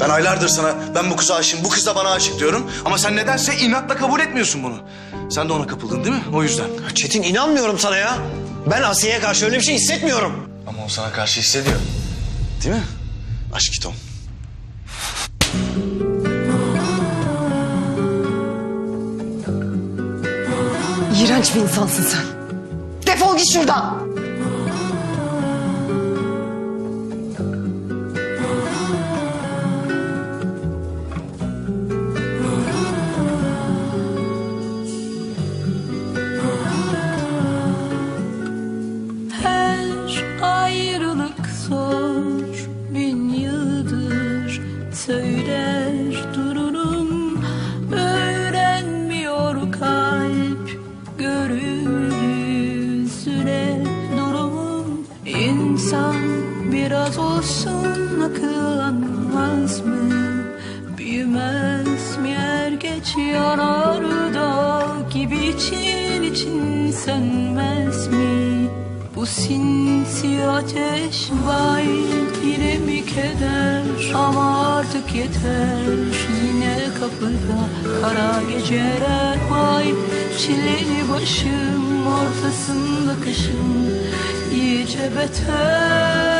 Ben aylardır sana ben bu kıza aşığım, bu kız da bana aşık diyorum. Ama sen nedense inatla kabul etmiyorsun bunu. Sen de ona kapıldın değil mi? O yüzden. Çetin inanmıyorum sana ya. Ben Asiye'ye karşı öyle bir şey hissetmiyorum. Ama o sana karşı hissediyor. Değil mi? Aşk Tom. İğrenç bir insansın sen. Defol git şuradan. Olsun akıllanmaz mı? Büyümez mi? Er geç yanar da gibi için için sönmez mi? Bu sinsi ateş vay yine mi keder? Ama artık yeter. Yine kapıda kara geceler vay. Çileli başım ortasında kışım. İyice beter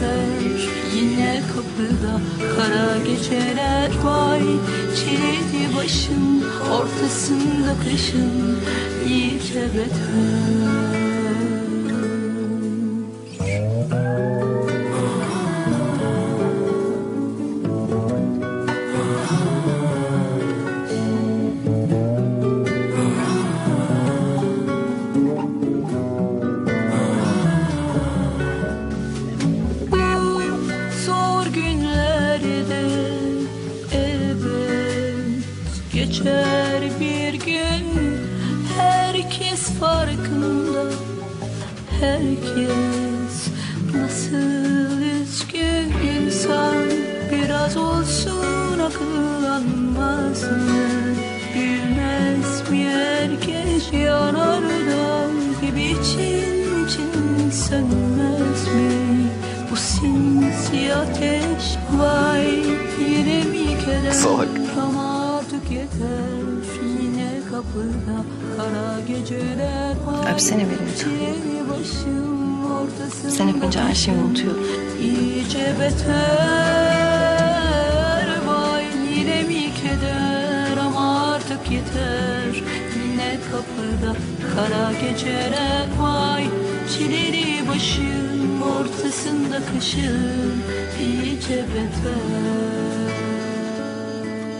yeter yine kapıda kara geceler vay. Çileli başım ortasında kışın iyice beter geçer bir gün. Herkes farkında herkes nasıl üzgün insan. Biraz olsun akıllanmaz mı? Bilmez mi herkes yanar da gibi için için sönmez mi? Bu sinsi ateş vay yine mi keder Salak. Öpsene beni lütfen. Çileli başım ortasında. Sen öpünce her şeyi unutuyorum. İyice beter. Vay yine mi keder? Ama artık yeter. Yine kapıda. Kara geceler vay Çileli başım ortasında kışın. İyice beter